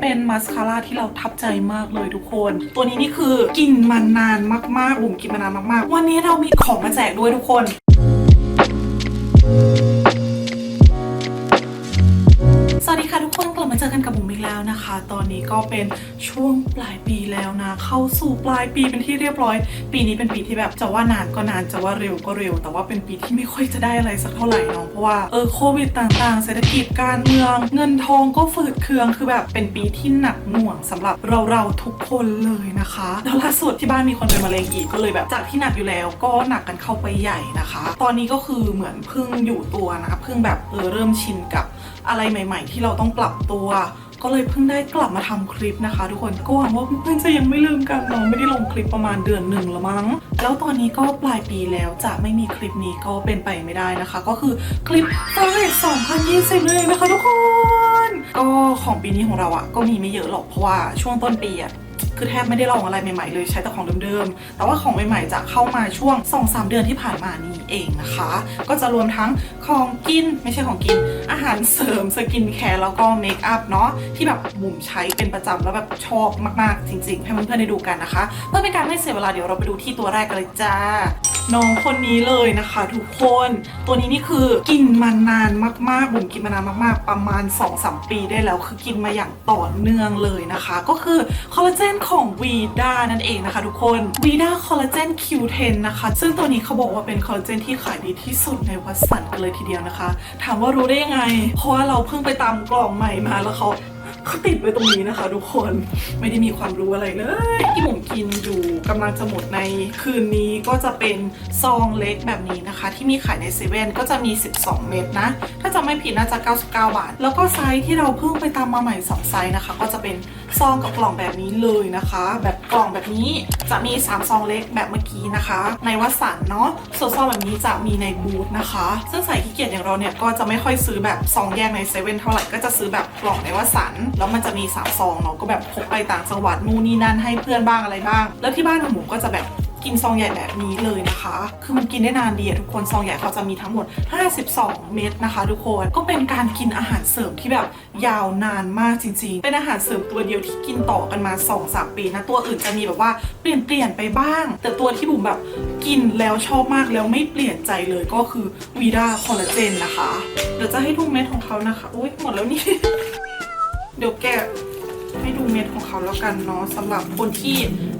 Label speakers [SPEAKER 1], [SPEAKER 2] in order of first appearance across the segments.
[SPEAKER 1] เป็นมาสคาร่าที่เราทับใจมากเลยทุกคน ตัวนี้นี่คือกินมานานมากๆบุ๋มกินมานานมากๆ วันนี้เรามีของมาแจกด้วยทุกคน อกันกับบุ๋มอีกแล้วนะคะ ตอนนี้ก็เป็นช่วงปลายปีแล้วนะ เข้าสู่ปลายปีเป็นที่เรียบร้อย ปีนี้เป็นปีที่แบบจะว่านานก็นานจะว่าเร็วก็เร็ว แต่ว่าเป็นปีที่ไม่ค่อยจะได้อะไรสักเท่าไหร่เนาะเพราะว่าเออโควิดต่างๆ เศรษฐกิจการเมือง เงินทองก็ฝืดเคืองคือแบบเป็นปีที่หนักหน่วงสำหรับเราเราๆทุกคนเลยนะคะแล้วล่าสุดที่บ้านมีคนเป็นมะเร็งอีกก็เลยแบบจากที่หนักอยู่แล้วก็หนักกันเข้าไปใหญ่นะคะ ตอนนี้ก็คือเหมือนเพิ่งอยู่ตัวนะเพิ่งแบบเออเริ่มชินกับอะไรใหม่ ๆ ที่เราต้องปรับตัวก็เลยเพิ่งได้กลับมาทำคลิปนะคะ ทุกคนก็หวังว่าเพื่อนๆจะยังไม่ลืมกันเนาะไม่ได้ลงคลิปประมาณเดือนหนึ่งละมั้ง แล้วตอนนี้ก็ปลายปีแล้วจะไม่มีคลิปนี้ก็เป็นไปไม่ได้นะคะ ก็คือคลิปเฟรช2020เลยนะคะทุกคน ก็ของปีนี้ของเราอะก็มีไม่เยอะหรอกเพราะว่าช่วงต้นปีอะ คือแทบไม่ได้ลองอะไรใหม่ๆเลยใช้แต่ของเดิมๆ แต่ว่าของใหม่ๆจะเข้ามาช่วง 2-3 เดือนที่ผ่านมานี้เองนะคะ ก็จะรวมทั้งของกินไม่ใช่ของกิน อาหารเสริมสกินแคร์แล้วก็เมคอัพเนาะที่แบบบุ๋มใช้เป็นประจำแล้วแบบชอบมากๆ จริงๆ ให้เพื่อนๆได้ดูกันนะคะเพื่อเป็นการไม่เสียเวลาเดี๋ยวเราไปดูที่ตัวแรกกันเลยจ้าน้องคนนี้เลยนะคะทุกคน ตัวนี้นี่คือกินมานานมากๆบุ๋มกินมานานมากๆ ประมาณ 2-3 ปีได้แล้ว คือกินมาอย่างต่อเนื่องเลยนะคะ ก็คือคอลลาเจนของวีด้านั่นเองนะคะทุกคนวีด้าคอลลาเจน Q10 นะคะ ซึ่งตัวนี้เขาบอกว่าเป็นคอลลาเจนที่ขายดีที่สุดในวัสันกันเลยทีเดียวนะคะ ถามว่ารู้ได้ยังไง เพราะว่าเราเพิ่งไปตามกล่องใหม่มาแล้วเขาเขาติดไว้ตรงนี้นะคะ ทุกคนไม่ได้มีความรู้อะไรเลยที่ผมกินอยู่กำลังจะหมดในคืนนี้ก็จะเป็นซองเล็กแบบนี้นะคะ ที่มีขายในเซเว่นก็จะมี 12 เม็ดนะ ถ้าจะไม่ผิดน่าจะ 99 บาท แล้วก็ไซส์ที่เราเพิ่งไปตามมาใหม่ 2 ไซส์นะคะ ก็จะเป็น ซองกับกล่องแบบนี้เลยนะคะ แบบกล่องแบบนี้จะมี 3 ซองเล็กแบบเมื่อกี้นะคะ ในวัสันเนาะส่วนซองแบบนี้จะมีในบูธนะคะ ซึ่งใส่ขี้เกียจอย่างเราเนี่ยก็จะไม่ค่อยซื้อแบบซองแยกในเซเว่นเท่าไหร่ก็จะซื้อแบบกล่องในวัสันแล้วมันจะมีสามซองเนาะก็แบบพกไปต่างจังหวัดนู่นนี่นั่นให้เพื่อนบ้างอะไรบ้าง แล้วที่บ้านของหมูก็จะแบบ กินซองใหญ่แบบนี้เลยนะคะ คือมันกินได้นานดีอะทุกคนซองใหญ่เขาจะมีทั้งหมด 52 เม็ดนะคะ ทุกคนก็เป็นการกินอาหารเสริมที่แบบยาวนานมากจริงๆ เป็นอาหารเสริมตัวเดียวที่กินต่อกันมา 2-3 ปีนะตัวอื่นจะมีแบบว่าเปลี่ยนเปลี่ยนไปบ้าง แต่ตัวที่บุ๋มแบบกินแล้วชอบมากแล้วไม่เปลี่ยนใจเลยก็คือวีดาคอลลาเจนนะคะ เดี๋ยวจะให้ดูเม็ดของเขานะคะ อุ้ยหมดแล้วนี่ เดี๋ยวแกะ ให้ดูเม็ดของเขาแล้วกันเนาะสำหรับคนที่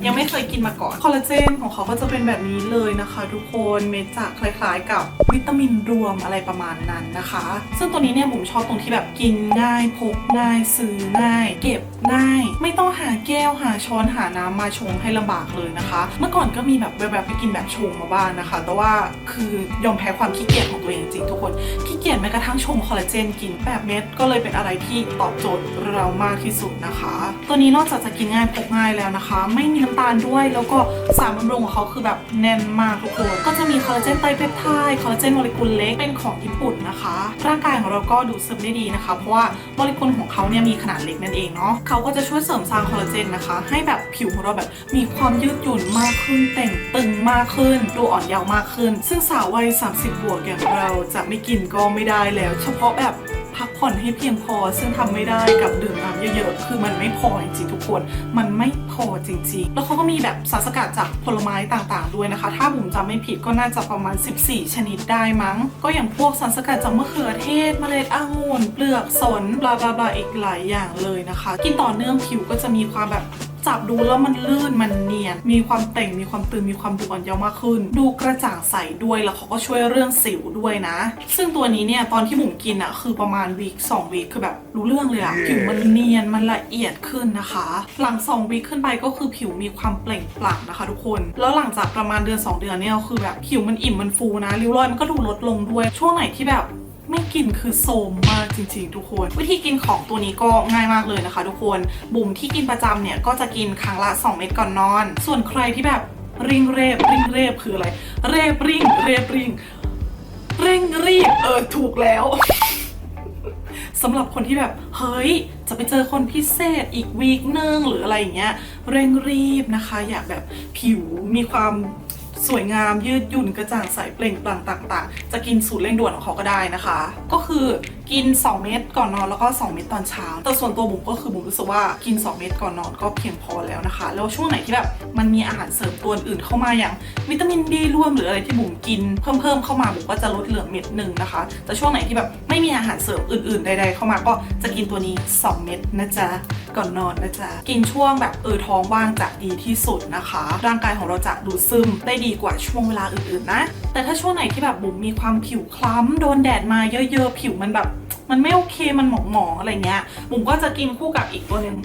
[SPEAKER 1] ยังไม่เคยกินมาก่อนคอลลาเจนของเขาก็จะเป็นแบบนี้เลยนะคะทุกคนเม็ดจะคล้ายๆ กับวิตามินรวมอะไรประมาณนั้นนะคะ ซึ่งตัวนี้เนี่ยผมชอบตรงที่แบบกินง่ายพกง่ายซื้อง่าย เก็บง่าย ไม่ต้องหาแก้วหาช้อนหาน้ำมาชงให้ลำบากเลยนะคะ เมื่อก่อนก็มีแบบแบบไปกินแบบชงมาบ้างนะคะ แต่ว่าคือยอมแพ้ความขี้เกียจของตัวเองจริงทุกคนขี้เกียจแม้กระทั่งชงคอลลาเจนกินแบบเม็ดก็เลยเป็นอะไรที่ตอบโจทย์เรามากที่สุดนะคะตัวนี้นอกจากจะกินง่ายพกง่ายแล้วนะคะ ไม่มีน้ำตาลด้วย แล้วก็สารบำรุงของเขาคือแบบแน่นมากทุกคนก็จะมีคอลลาเจนไตรเปปไทด์คอลลาเจนโมเลกุลเล็กเป็นของญี่ปุ่นนะคะ ร่างกายของเราก็ดูดซึมได้ดีนะคะ เพราะว่าโมเลกุลของเขาเนี่ยมีขนาดเล็กนั่นเองเนาะเขาก็จะช่วยเสริมสร้างคอลลาเจนนะคะ ให้แบบผิวของเราแบบมีความยืดหยุ่นมากขึ้นแต่งตึงมากขึ้น ดูอ่อนเยาว์มากขึ้น ซึ่งสาววัย 30 บวกอย่างเราจะไม่กินก็ไม่ได้แล้ว เฉพาะแบบพักผ่อนให้เพียงพอซึ่งทำไม่ได้กับดื่มน้ำเยอะๆ คือมันไม่พอจริงๆทุกคน มันไม่พอจริงๆ แล้วเขาก็มีแบบสารสกัดจากผลไม้ต่างๆ ด้วยนะคะ ถ้าบุ๋มจำไม่ผิดก็น่าจะประมาณ 14 ชนิดได้มั้ง ก็อย่างพวกสารสกัดจากมะเขือเทศ เมล็ดองุ่น เปลือกสน บลาบลาบลาอีกหลายอย่างเลยนะคะ กินต่อเนื่องผิวก็จะมีความแบบ จับดูแล้วมันลื่นมันเนียน มีความเต่งมีความตึงมีความดูอ่อนเยาว์มากขึ้น ดูกระจ่างใสด้วยแล้วเขาก็ช่วยเรื่องสิวด้วยนะ ซึ่งตัวนี้เนี่ยตอนที่บุ๋มกินอะคือประมาณวีคสองวีคคือแบบรู้เรื่องเลยอะผิวมันเนียนมันละเอียดขึ้นนะคะ หลังสองวีคขึ้นไปก็คือผิวมีความเปล่งปลั่งนะคะ ทุกคน แล้วหลังจากประมาณเดือนสองเดือนเนี่ยคือแบบผิวมันอิ่มมันฟูนะริ้วรอยมันก็ดูลดลงด้วยช่วงไหนที่แบบ ไม่กินคือโซมมากจริงๆทุกคน วิธีกินของตัวนี้ก็ง่ายมากเลยนะคะ ทุกคนบุ๋มที่กินประจำเนี่ยก็จะกินครั้งละ 2 เม็ดก่อนนอน ส่วนใครที่แบบริงเรบริงเรบคืออะไร เรบริงเรบริงเร่งรีบเออถูกแล้วสำหรับคนที่แบบเฮ้ย จะไปเจอคนพิเศษอีกวีคนึงหรืออะไรอย่างเงี้ยเร่งรีบนะคะ อยากแบบผิวมีความ สวยงามยืดหยุ่นกระจ่างใสเปล่งปลั่งต่าง ๆ จะกินสูตรเร่งด่วนของเขาก็ได้นะคะ ก็คือ กิน 2 เม็ดก่อนนอนแล้วก็ 2 เม็ดตอนเช้า แต่ส่วนตัวบุ๋มก็คือบุ๋มรู้สึกว่ากิน 2 เม็ดก่อนนอนก็เพียงพอแล้วนะคะ แล้วช่วงไหนที่แบบมันมีอาหารเสริมตัวอื่นเข้ามาอย่าง วิตามินดีร่วมหรืออะไรที่บุ๋มกินเพิ่มเพิ่มๆเข้ามาบุ๋มก็จะลดเหลือเม็ดหนึ่งนะคะ แต่ช่วงไหนที่แบบไม่มีอาหารเสริมอื่นๆใด ๆ เข้ามาก็จะกินตัวนี้ 2 เม็ดนะจ๊ะก่อนนอนนะจ๊ะกินช่วงแบบเออท้องว่างจะดีที่สุดนะคะ ร่างกายของเราจะดูดซึมได้ดีกว่าช่วงเวลาอื่นๆนะ แต่ถ้าช่วงไหนที่แบบบุ๋มมีความผิวคล้ำโดนแดดมาเยอะๆผิวมันแบบ มันไม่โอเคมันหมองๆอะไรเงี้ยบุ๋มก็จะกินคู่กับอีกตัวหนึ่ง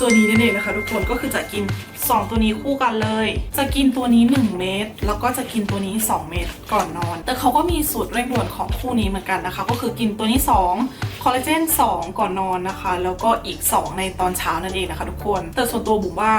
[SPEAKER 1] ตัวนี้นั่นเองนะคะทุกคนก็คือจะกิน 2 ตัวนี้คู่กันเลย จะกินตัวนี้ 1 เม็ดแล้วก็จะกินตัวนี้ 2 เม็ดก่อนนอน แต่เขาก็มีสูตรเร่งด่วนของคู่นี้เหมือนกันนะคะ ก็คือกินตัวนี้ 2 คอลลาเจน 2 ก่อนนอนนะคะ แล้วก็อีก 2 ในตอนเช้านั่นเองนะคะ ทุกคน แต่ส่วนตัวบุ๋มว่า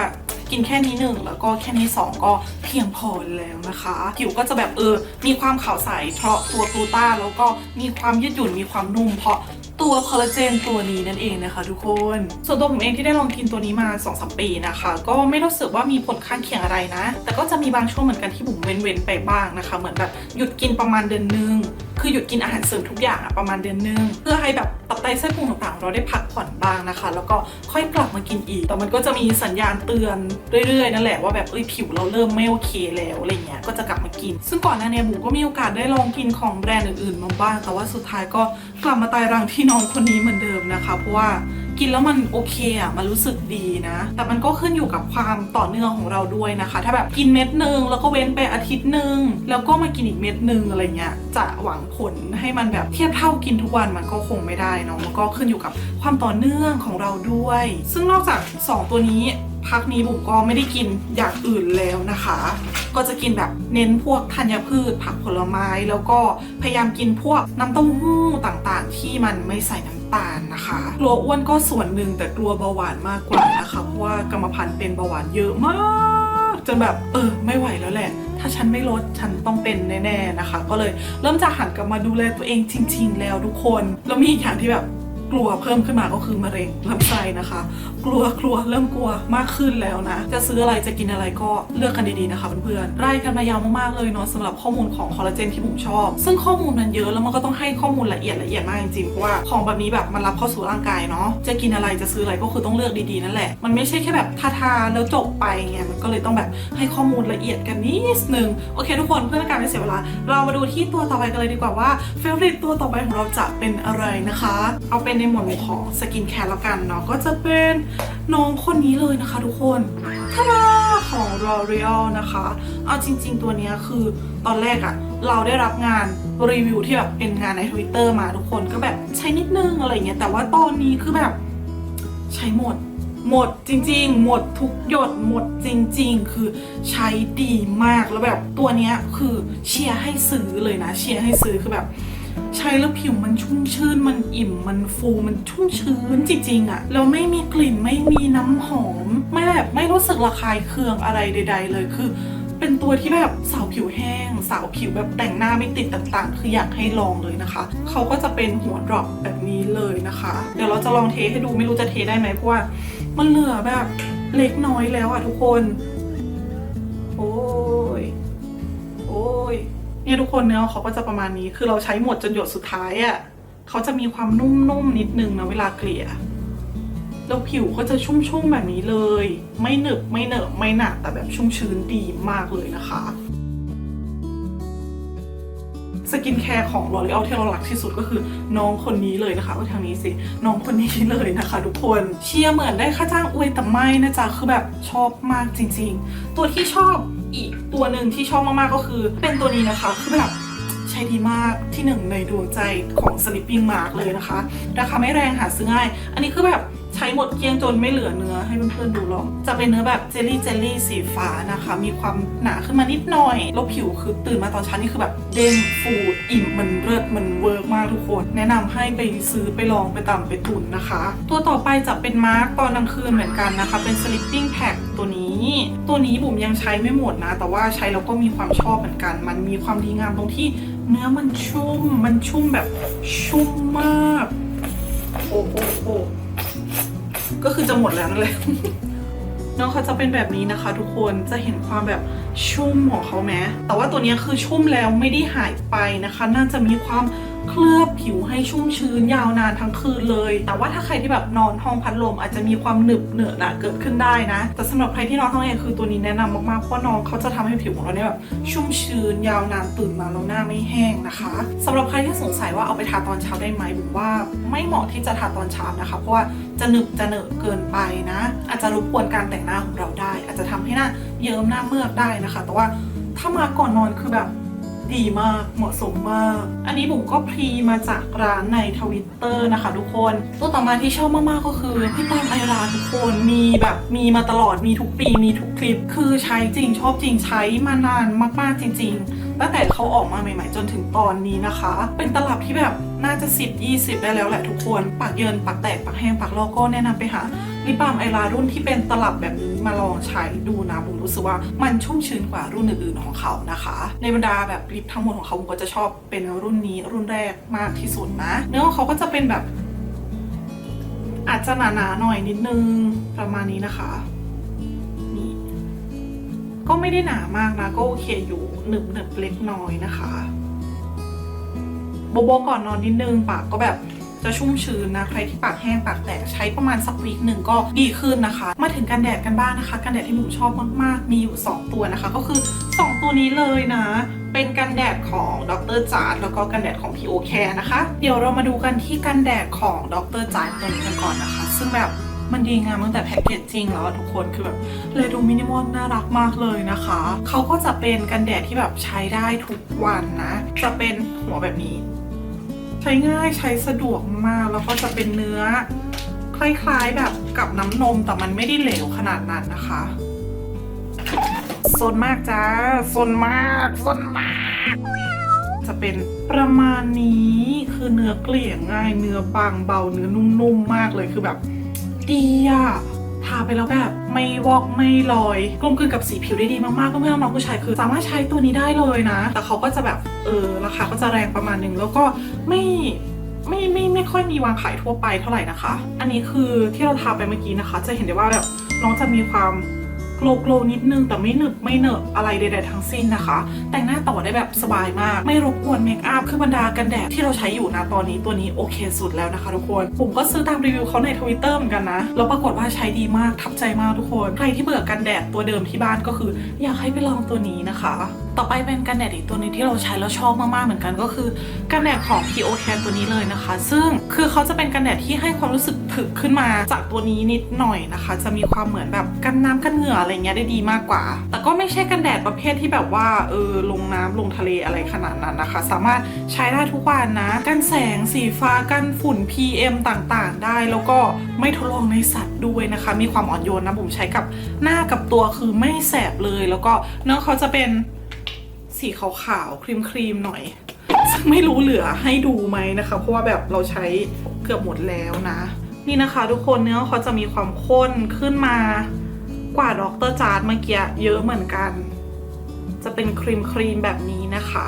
[SPEAKER 1] กินแค่นี้หนึ่งแล้วก็แค่นี้สองก็เพียงพอแล้วนะคะ ผิวก็จะแบบเออ มีความขาวใสเพราะตัวกลูต้าแล้วก็มีความยืดหยุ่นมีความนุ่มเพราะตัวคอลลาเจนตัวนี้นั่นเองนะคะทุกคน ส่วนตัวผมเองที่ได้ลองกินตัวนี้มา2อสปีนะคะ ก็ไม่รู้สึกว่ามีผลข้างเคียงอะไรนะ แต่ก็จะมีบางช่วงเหมือนกันที่บุ๋มเว้นๆไปบ้างนะคะ เหมือนแบบหยุดกินประมาณเดือนนึง คือหยุดกินอาหารเสริมทุกอย่างอะประมาณเดือนนึง เพื่อให้แบบตับไตเส้นพุงต่างๆ เราได้พักผ่อนบ้างนะคะ แล้วก็ค่อยกลับมากินอีก แต่มันก็จะมีสัญญาณเตือนเรื่อยๆนั่นแหละว่าแบบเอ้ยผิวเราเริ่มไม่โอเคแล้วอะไรเงี้ยก็จะกลับมากิน ซึ่งก่อนหน้านี้บุ๋มก็มีโอกาสได้ลองกินของแบรนด์อื่นๆมาบ้าง แต่ว่าสุดท้ายก็กลับมาตายรังที่น้องคนนี้เหมือนเดิมนะคะ เพราะว่า กินแล้วมันโอเคอะมันรู้สึกดีนะ แต่มันก็ขึ้นอยู่กับความต่อเนื่องของเราด้วยนะคะ ถ้าแบบกินเม็ดหนึ่งแล้วก็เว้นไปอาทิตย์หนึ่งแล้วก็มากินอีกเม็ดหนึ่งอะไรเงี้ยจะหวังผลให้มันแบบเทียบเท่ากินทุกวันมันก็คงไม่ได้เนาะมันก็ขึ้นอยู่กับความต่อเนื่องของเราด้วย ซึ่งนอกจาก 2 ตัวนี้พักนี้บุ๋มก็ไม่ได้กินอย่างอื่นแล้วนะคะ ก็จะกินแบบเน้นพวกธัญพืชผักผลไม้ แล้วก็พยายามกินพวกน้ำเต้าหู้ต่างๆ ที่มันไม่ใส่น้ำ ตาลนะคะ กลัวอ้วนก็ส่วนหนึ่งแต่กลัวเบาหวานมากกว่านะคะ เพราะว่ากรรมพันธุ์เป็นเบาหวานเยอะมากจนแบบเออไม่ไหวแล้วแหละ ถ้าฉันไม่ลดฉันต้องเป็นแน่ๆนะคะ ก็เลยเริ่มจะหันกลับมาดูแลตัวเองจริง ๆ แล้วทุกคน แล้วมีอีกอย่างที่แบบ กลัวเพิ่มขึ้นมาก็คือมะเร็งลำไส้นะคะ กลัวกลัวเริ่มกลัวมากขึ้นแล้วนะ จะซื้ออะไรจะกินอะไรก็เลือกกันดีๆนะคะเพื่อนๆไล่กันมายาวมากๆเลยเนาะสำหรับข้อมูลของคอลลาเจนที่ผมชอบ ซึ่งข้อมูลมันเยอะแล้วมันก็ต้องให้ข้อมูลละเอียดละเอียดมากจริงๆเพราะว่าของแบบนี้แบบมันรับเข้าสู่ร่างกายเนาะจะกินอะไรจะซื้ออะไรก็คือต้องเลือกดีๆนั่นแหละมันไม่ใช่แค่แบบทาทาแล้วจบไปไงมันก็เลยต้องแบบให้ข้อมูลละเอียดกันนิดนึงโอเค ทุกคนเพื่อการไม่เสียเวลา เรามาดูที่ตัวต่อไปกันเลยดีกว่าว่าเฟเวอร์ตัวต่อไปของเราจะเป็นอะไรนะคะ เอาเป็นในหมวดหมู่ของสกินแคร์แล้วกันเนาะก็จะเป็นน้องคนนี้เลยนะคะทุกคนทาดาของ L'Oreal นะคะ เอาจริง ๆ ตัวนี้คือตอนแรกอะเราได้รับงานรีวิวที่แบบเป็นงานใน Twitter มาทุกคนก็แบบใช้นิดนึงอะไรเงี้ยแต่ว่าตอนนี้คือแบบใช้หมดหมดจริง ๆ หมดทุกหยดหมดจริง ๆ คือใช้ดีมากแล้วแบบตัวนี้คือเชียร์ให้ซื้อเลยนะ เชียร์ให้ซื้อคือแบบ ใช้แล้วผิวมันชุ่มชื่น มันอิ่ม มันฟู มันชุ่มชื้นจริงๆอะแล้วไม่มีกลิ่น ไม่มีน้ำหอม ไม่แบบไม่รู้สึกระคายเคืองอะไรใด ๆ เลย คือ เป็นตัวที่แบบสาวผิวแห้ง สาวผิวแบบแต่งหน้าไม่ติดต่างๆ คืออยากให้ลองเลยนะคะ เขาก็จะเป็นหัวดรอปแบบนี้เลยนะคะ เดี๋ยวเราจะลองเทให้ดู ไม่รู้จะเทได้ไหมเพราะว่ามันเหลือแบบเล็กน้อยแล้วอะทุกคน เนี่ยทุกคนเนื้อเขาก็จะประมาณนี้ คือเราใช้หมดจนหยดสุดท้ายอะ่ะเขาจะมีความนุ่มๆนิดนึงนะเวลาเกลี่ย แล้วผิวก็จะชุ่มๆแบบนี้เลย ไม่หนึบไม่เหนอะไม่หนักแต่แบบชุ่มชื้นดีมากเลยนะคะสกินแคร์ของ L'Oreal ที่เรารักที่สุดก็คือน้องคนนี้เลยนะคะก็ทางนี้สิ น้องคนนี้เลยนะคะ ทุกคนเชียร์เหมือนได้ค่าจ้างอวยแต่ไม่นะจ๊ะคือแบบชอบมากจริง ๆ ตัวที่ชอบ อีกตัวหนึ่งที่ชอบมากๆก็คือ เป็นตัวนี้นะคะ คือแบบใช้ดีมากที่หนึ่งในดวงใจของ Sleeping Mark เลยนะคะ ราคาไม่แรงหาซื้อง่าย อันนี้คือแบบ ช้หมดเกลี้ยงจนไม่เหลือเนื้อให้เพื่อนๆดูหรอกจะเป็นเนื้อแบบเจลลี่เจลลี่สีฟ้านะคะ มีความหนาขึ้นมานิดหน่อย แล้วผิวคือตื่นมาตอนเช้านี่คือแบบเด้งฟูอิ่มมันเลิศมันเวิร์กมากทุกคน แนะนำให้ไปซื้อไปลองไปตำไปตุนนะคะ ตัวต่อไปจะเป็นมาร์กตอนกลางคืนเหมือนกันนะคะ เป็น sleeping pack ตัวนี้ ตัวนี้บุ๋มยังใช้ไม่หมดนะ แต่ว่าใช้แล้วก็มีความชอบเหมือนกัน มันมีความดีงามตรงที่เนื้อมันชุ่ม มันชุ่มแบบชุ่มมาก ก็คือจะหมดแล้วนั่นแหละน้องเขาจะเป็นแบบนี้นะคะ ทุกคนจะเห็นความแบบชุ่มของเขาไหมแต่ว่าตัวนี้คือชุ่มแล้วไม่ได้หายไปนะคะ น่าจะมีความเคลือบผิวให้ชุ่มชื้นยาวนานทั้งคืนเลย แต่ว่าถ้าใครที่แบบนอนห้องพัดลมอาจจะมีความหนึบเหนอะหนะเกิดขึ้นได้นะ แต่สำหรับใครที่นอนห้องแอร์คือตัวนี้แนะนำมากๆ เพราะน้องเขาจะทำให้ผิวของเราเนี่ยแบบชุ่มชื้นยาวนานตื่นมาแล้วหน้าไม่แห้งนะคะสำหรับใครที่สงสัยว่าเอาไปทาตอนเช้าได้ไหมผมว่าไม่เหมาะที่จะทาตอนเช้านะคะ เพราะว่า จะหนึบจะเหนอะเกินไปนะ อาจจะรบกวนการแต่งหน้าของเราได้ อาจจะทำให้หน้าเยิ้มหน้าเมือกได้นะคะ แต่ว่าถ้ามาก่อนนอนคือแบบดีมากเหมาะสมมาก อันนี้บุ๋มก็พรีมาจากร้านในทวิตเตอร์นะคะ ทุกคน ตัวต่อมาที่ชอบมากๆก็คือพี่ปามไอราทุกคนมีแบบมีมาตลอดมีทุกปีมีทุกคลิป คือใช้จริงชอบจริงใช้มานานมากๆจริง ๆ ตั้งแต่เขาออกมาใหม่ ๆ จนถึงตอนนี้นะคะ เป็นตลับที่แบบ น่าจะ 10 20 ได้แล้วแหละทุกคน ปากเยินปากแตกปากแห้งปากลอกก็แนะนำไปหาลิปบาล์มไอลารุ่นที่เป็นตลับแบบนี้มาลองใช้ดูนะผมรู้สึกว่ามันชุ่มชื้นกว่ารุ่นอื่นๆของเขานะคะ ในบรรดาแบบลิปทั้งหมดของเขาผมก็จะชอบเป็นรุ่นนี้รุ่นแรกมากที่สุดนะ เนื้อของเขาก็จะเป็นแบบ อาจจะหนาๆหน่อยนิดนึงประมาณนี้นะคะนี่ก็ไม่ได้หนามากนะ ก็โอเคอยู่หนึบหนึบๆเล็กน้อยนะคะ โบโบก่อนนอนนิดนึงปากก็แบบจะชุ่มชื้นนะใครที่ปากแห้งปากแตกใช้ประมาณสักวีคหนึ่งก็ดีขึ้นนะคะ มาถึงกันแดดกันบ้างนะคะ กันแดดที่หนูชอบมากๆ มีอยู่ 2 ตัวนะคะ ก็คือ 2 ตัวนี้เลยนะ เป็นกันแดดของดรจาร์ดแล้วก็กันแดดของ PO Care นะคะ เดี๋ยวเรามาดูกันที่กันแดดของดรจาร์ดตัวนี้กันก่อนนะคะ ซึ่งแบบมันดีงามตั้งแต่แพ็กเกจจริงแล้วทุกคนคือแบบเลยดูมินิมอลน่ารักมากเลยนะคะ เขาก็จะเป็นกันแดดที่แบบใช้ได้ทุกวันนะ จะเป็นหัวแบบนี้ ใช้ง่ายใช้สะดวกมากแล้วก็จะเป็นเนื้อ คล้ายๆแบบกับน้ำนมแต่มันไม่ได้เหลวขนาดนั้นนะคะซนมากจ้าซนมากซนมาก จะเป็นประมาณนี้คือเนื้อเกลี่ยง่าย เนื้อบางเบาเนื้อนุ่มๆมากเลยคือแบบดีอะาไปแล้วแบบไม่วอกไม่ลอยกลมกลืนกับสีผิวได้ดีมากๆก็เพื่อนน้องๆผู้ชายคือสามารถใช้ตัวนี้ได้เลยนะ แต่เขาก็จะแบบเออราคาก็จะแรงประมาณหนึ่งแล้วก็ไม่ไม่ไม่ไม่ค่อยมีวางขายทั่วไปเท่าไหร่นะคะ อันนี้คือที่เราทาไปเมื่อกี้นะคะ จะเห็นได้ว่าแบบน้องจะมีความ โกลโกลนิดนึงแต่ไม่หนึบไม่เหนอะอะไรใดๆทั้งสิ้นนะคะ แต่งหน้าต่อได้แบบสบายมาก ไม่รบกวนเมคอัพคือบรรดากันแดดที่เราใช้อยู่นะตอนนี้ตัวนี้โอเคสุดแล้วนะคะทุกคน ผมก็ซื้อตามรีวิวเขาในทวิตเตอร์เหมือนกันนะ แล้วปรากฏว่าใช้ดีมากทับใจมากทุกคน ใครที่เบื่อกันแดดตัวเดิมที่บ้านก็คือ อยากให้ไปลองตัวนี้นะคะ ต่อไปเป็นกันแดดอีกตัวนึงที่เราใช้แล้วชอบมากๆเหมือนกันก็คือกันแดดของ p o c a ตัวนี้เลยนะคะ ซึ่งคือเขาจะเป็นกันแดดที่ให้ความรู้สึกถึกขึ้นมาจากตัวนี้นิดหน่อยนะคะ จะมีความเหมือนแบบกันน้ำกันเหงื่ออะไรเงี้ยได้ดีมากกว่า แต่ก็ไม่ใช่กันแดดประเภทที่แบบว่าเออลงน้ำลงทะเลอะไรขนาดนั้นนะคะ สามารถใช้ได้ทุกวันนะ กันแสงสีฟ้ากันฝุ่น PM ต่างๆ ได้ แล้วก็ไม่ทดลองในสัตว์ด้วยนะคะ มีความอ่อนโยนนะผมใช้กับหน้ากับตัวคือไม่แสบเลย แล้วก็เนื้อเขาจะเป็น สีขาวๆครีมๆหน่อยซึ่งไม่รู้เหลือให้ดูไหมนะคะ เพราะว่าแบบเราใช้เกือบหมดแล้วนะ นี่นะคะทุกคนเนื้อเขาจะมีความข้นขึ้นมากว่าดรจาร์ดเมื่อกี้เยอะเหมือนกัน จะเป็นครีมครีมแบบนี้นะคะ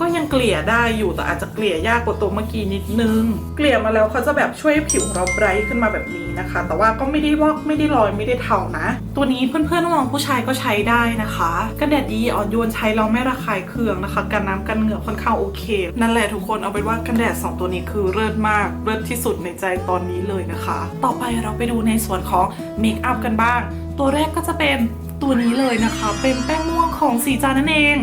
[SPEAKER 1] ก็ยังเกลี่ยได้อยู่แต่อาจจะเกลี่ยยากกว่าตัวเมื่อกี้นิดนึง เกลี่ยมาแล้วเขาจะแบบช่วยผิวเราไบรท์ขึ้นมาแบบนี้นะคะ แต่ว่าก็ไม่ได้วอกไม่ได้ลอยไม่ได้เทานะ ตัวนี้เพื่อนๆน้องๆผู้ชายก็ใช้ได้นะคะกันแดดดีอ่อนโยนใช้เราไม่ระคายเคืองนะคะกันน้ำกันเหงื่อค่อนข้างโอเค นั่นแหละทุกคนเอาเป็นว่ากันแดดสองตัวนี้คือเลิศมากเลิศที่สุดในใจตอนนี้เลยนะคะ ต่อไปเราไปดูในส่วนของเมคอัพกันบ้าง ตัวแรกก็จะเป็นตัวนี้เลยนะคะ เป็นแป้งม่วงของสีจานนั่นเอง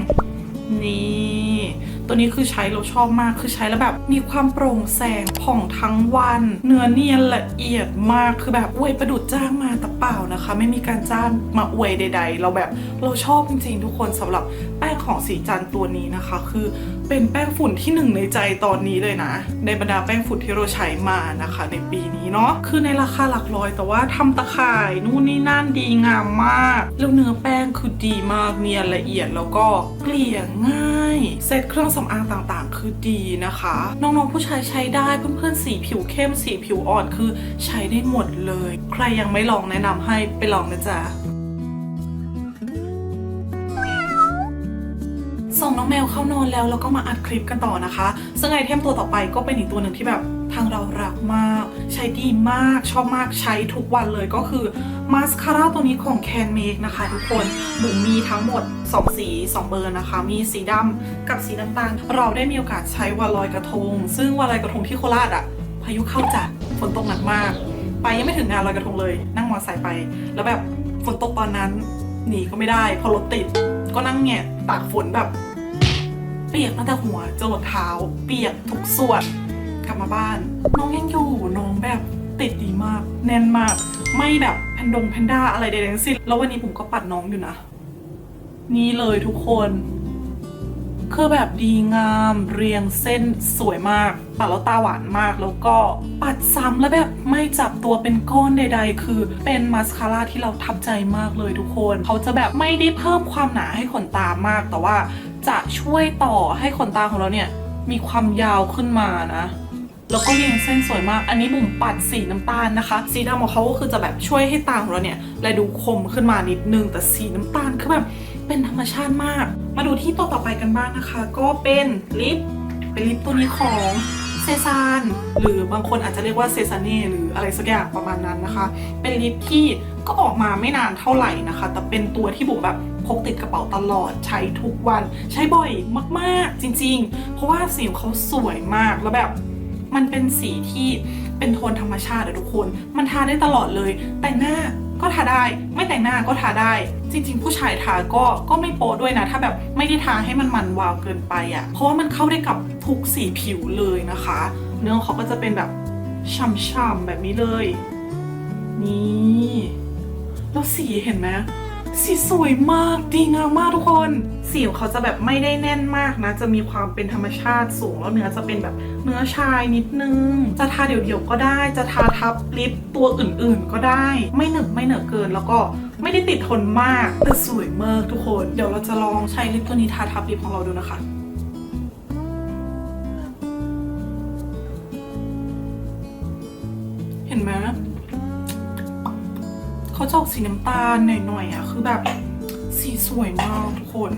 [SPEAKER 1] นี่ ตัวนี้คือใช้เราชอบมากคือใช้แล้วแบบ มีความโปร่งแสงผ่องทั้งวัน เนื้อเนียนละเอียดมากคือแบบอวยประดุดจ้างมาแต่เปล่านะคะ ไม่มีการจ้างมาอวยใด ๆ เราแบบเราชอบจริงๆทุกคนสำหรับแป้ง ของสีจันตัวนี้นะคะ คือเป็นแป้งฝุ่นที่หนึ่งในใจตอนนี้เลยนะ ในบรรดาแป้งฝุ่นที่เราใช้มานะคะ ในปีนี้เนาะคือในราคาหลักร้อยแต่ว่าทำตะข่ายนู่นนี่นั่นดีงามมาก แล้วเนื้อแป้งคือดีมากเนียนละเอียดแล้วก็เกลี่ยง่าย เซตเครื่องสำอางต่างๆ คือดีนะคะ น้องๆผู้ชายใช้ได้เพื่อนๆสีผิวเข้มสีผิวอ่อนคือใช้ได้หมดเลย ใครยังไม่ลองแนะนำให้ไปลองนะจ๊ะ ส่งน้องแมวเข้านอนแล้วแล้วก็มาอัดคลิปกันต่อนะคะ ซึ่งไอเทมตัวต่อไปก็เป็นอีกตัวหนึ่งที่แบบทางเรารักมาก ใช้ดีมากชอบมากใช้ทุกวันเลยก็คือมาสคาร่าตัวนี้ของ Can Make นะคะทุกคนบุ๋มมีทั้งหมด 2 สี 2 เบอร์นะคะ มีสีดำกับสีน้ำตาล เราได้มีโอกาสใช้วันลอยกระทง ซึ่งวันลอยกระทงที่โคราชอะพายุเข้าจัดฝนตกหนักมาก ไปยังไม่ถึงงานลอยกระทงเลย นั่งมอเตอร์ไซค์ไป แล้วแบบฝนตกตอนนั้นหนีก็ไม่ได้เพราะรถติดก็นั่งแงะตากฝนแบบ เปียกตั้งแต่หัวจรดเท้า เปียกทุกส่วนกลับมาบ้าน น้องยังอยู่น้องแบบติดดีมาก แน่นมาก ไม่แบบแพนดงแพนด้าอะไรใดๆทั้งสิ้นแล้ววันนี้ผมก็ปัดน้องอยู่นะ นี่เลยทุกคนคือแบบดีงามเรียงเส้นสวยมากปัดแล้วตาหวานมากแล้วก็ปัดซ้ำแล้วแบบไม่จับตัวเป็นก้อนใด ๆ คือเป็นมาสคาร่าที่เราทับใจมากเลยทุกคน เขาจะแบบไม่ได้เพิ่มความหนาให้ขนตามาก แต่ว่า จะช่วยต่อให้ขนตาของเราเนี่ย มีความยาวขึ้นมานะแล้วก็เรียงเส้นสวยมาก อันนี้บุ๋มปัดสีน้ำตาลนะคะ สีดำของเขาก็คือจะแบบช่วยให้ตาของเราเนี่ยแลดูคมขึ้นมานิดนึง แต่สีน้ำตาลคือแบบเป็นธรรมชาติมาก มาดูที่ตัวต่อไปกันบ้างนะคะ ก็เป็นลิป เป็นลิปตัวนี้ของเซซานหรือบางคนอาจจะเรียกว่าเซซาน่หรืออะไรสักอย่างประมาณนั้นนะคะ เป็นลิปที่ก็ออกมาไม่นานเท่าไหร่นะคะ แต่เป็นตัวที่บุ๋มแบบ พกติดกระเป๋าตลอดใช้ทุกวัน ใช้บ่อยมากๆจริง ๆ เพราะว่าสีเขาสวยมากแล้วแบบมันเป็นสีที่เป็นโทนธรรมชาติอะทุกคน มันทาได้ตลอดเลย แต่งหน้าก็ทาได้ ไม่แต่งหน้าก็ทาได้ จริง ๆ ผู้ชายทาก็ก็ไม่โป๊ด้วยนะ ถ้าแบบไม่ได้ทาให้มันมันวาวเกินไปอะเพราะว่ามันเข้าได้กับทุกสีผิวเลยนะคะ เนื้อเขาก็จะเป็นแบบช่ำๆแบบนี้เลย นี่ แล้วสีเห็นไหม สีสวยมากดีงามมากทุกคน สีของเขาจะแบบไม่ได้แน่นมากนะ จะมีความเป็นธรรมชาติสูงแล้วเนื้อจะเป็นแบบเนื้อชายนิดนึง จะทาเดี่ยวๆก็ได้ จะทาทับลิปตัวอื่นๆก็ได้ ไม่หนึบไม่เหนอะเกินแล้วก็ไม่ได้ติดทนมากแต่สวยมากทุกคน เดี๋ยวเราจะลองใช้ลิปตัวนี้ทาทับลิปของเราดูนะคะเห็นไหม เขาจะออกสีน้ำตาลหน่อยๆอะ คือแบบสีสวยมากทุกคน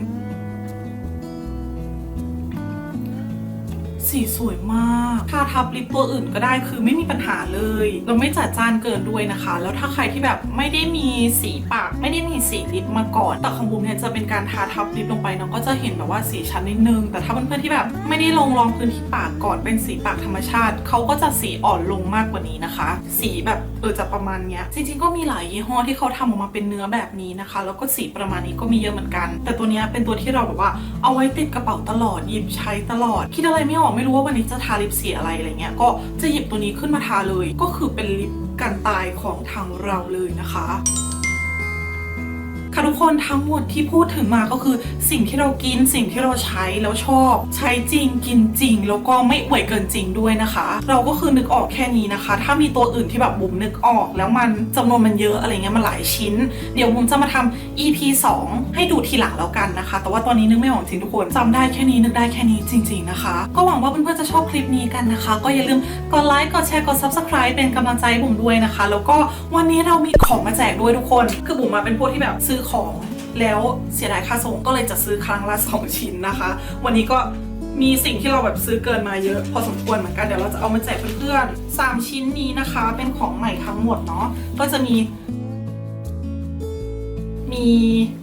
[SPEAKER 1] สีสวยมากทาทับลิปตัวอื่นก็ได้คือไม่มีปัญหาเลย เราไม่จัดจานเกินด้วยนะคะ แล้วถ้าใครที่แบบไม่ได้มีสีปาก ไม่ได้มีสีลิปมาก่อน แต่ของบูมเนี่ยจะเป็นการทาทับลิปลงไปเนาะก็จะเห็นแบบว่าสีชัดนิดนึง แต่ถ้าเพื่อนๆที่แบบไม่ได้ลงรองพื้นที่ปากก่อนเป็นสีปากธรรมชาติเขาก็จะสีอ่อนลงมากกว่านี้นะคะ สีแบบ เออจะประมาณเนี้ยจริงๆก็มีหลายยี่ห้อที่เขาทำออกมาเป็นเนื้อแบบนี้นะคะ แล้วก็สีประมาณนี้ก็มีเยอะเหมือนกัน แต่ตัวนี้เป็นตัวที่เราแบบว่าเอาไว้ติดกระเป๋าตลอดหยิบใช้ตลอด คิดอะไรไม่ออกไม่รู้ว่าวันนี้จะทาลิปสีอะไรอะไรเงี้ยก็จะหยิบตัวนี้ขึ้นมาทาเลย ก็คือเป็นลิปกันตายของทางเราเลยนะคะ ค่ะทุกคนทั้งหมดที่พูดถึงมาก็คือสิ่งที่เรากินสิ่งที่เราใช้แล้วชอบ ใช้จริงกินจริง แล้วก็ไม่อวยเกินจริงด้วยนะคะ เราก็คือนึกออกแค่นี้นะคะ ถ้ามีตัวอื่นที่แบบบุ๋มนึกออก แล้วมันจำนวนมันเยอะอะไรเงี้ยมันหลายชิ้น เดี๋ยวบุ๋มจะมาทำ EP 2 ให้ดูทีหลังแล้วกันนะคะ แต่ว่าตอนนี้นึกไม่ออกจริงทุกคนจำได้แค่นี้นึกได้แค่นี้จริง ๆนะคะ ก็หวังว่าเพื่อนๆจะชอบคลิปนี้กันนะคะ ก็อย่าลืมกดไลค์กดแชร์กด subscribe เป็นกำลังใจบุ๋มด้วยนะคะ แล้วก็วันนี้เรามีของมาแจกด้วยทุกคน คือบุ๋มมาเป็นพวกที่แบบซื้อของแล้วเสียดายค่าส่งก็เลยจะซื้อครั้งละ2ชิ้นนะคะ วันนี้ก็มีสิ่งที่เราแบบซื้อเกินมาเยอะพอสมควรเหมือนกันเดี๋ยวเราจะเอามาแจกเพื่อนๆ3ชิ้นนี้นะคะ เป็นของใหม่ทั้งหมดเนาะก็จะมี มี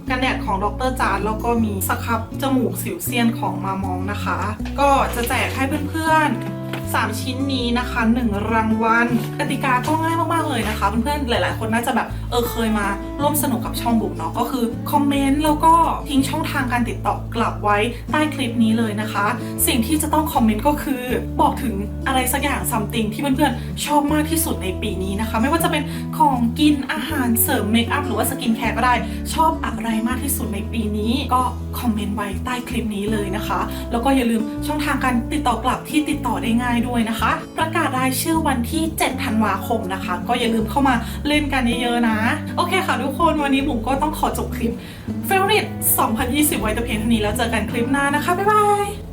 [SPEAKER 1] กันแดดของดรจาร์แล้วก็มีสครับจมูกสิวเซียนของมามองนะคะ ก็จะแจกให้เพื่อนๆ 3 ชิ้นนี้นะคะ 1 รางวัลกติกาก็ง่ายมากๆเลยนะคะ เพื่อนๆหลาย ๆ คนน่าจะแบบเออเคยมาร่วมสนุกกับช่องบุ๋มเนาะก็คือคอมเมนต์แล้วก็ทิ้งช่องทางการติดต่อกลับไว้ใต้คลิปนี้เลยนะคะ สิ่งที่จะต้องคอมเมนต์ก็คือบอกถึงอะไรสักอย่างซัมติงที่เพื่อนๆชอบมากที่สุดในปีนี้นะคะ ไม่ว่าจะเป็นของกินอาหารเสริมเมคอัพหรือว่าสกินแคร์ก็ได้ชอบอะไรมากที่สุดในปีนี้ก็คอมเมนต์ไว้ใต้คลิปนี้เลยนะคะ แล้วก็อย่าลืมช่องทางการติดต่อกลับที่ติดต่อได้ง่ายด้วยนะคะ ประกาศรายชื่อวันที่ 7 ธันวาคมนะคะ ก็อย่าลืมเข้ามาเล่นกันเยอะๆนะ โอเคค่ะทุกคนวันนี้ผมก็ต้องขอจบคลิป f a v o r i t e 2020 ไว้แต่เพียงเท่านี้แล้วเจอกันคลิปหน้านะคะ บ๊ายบาย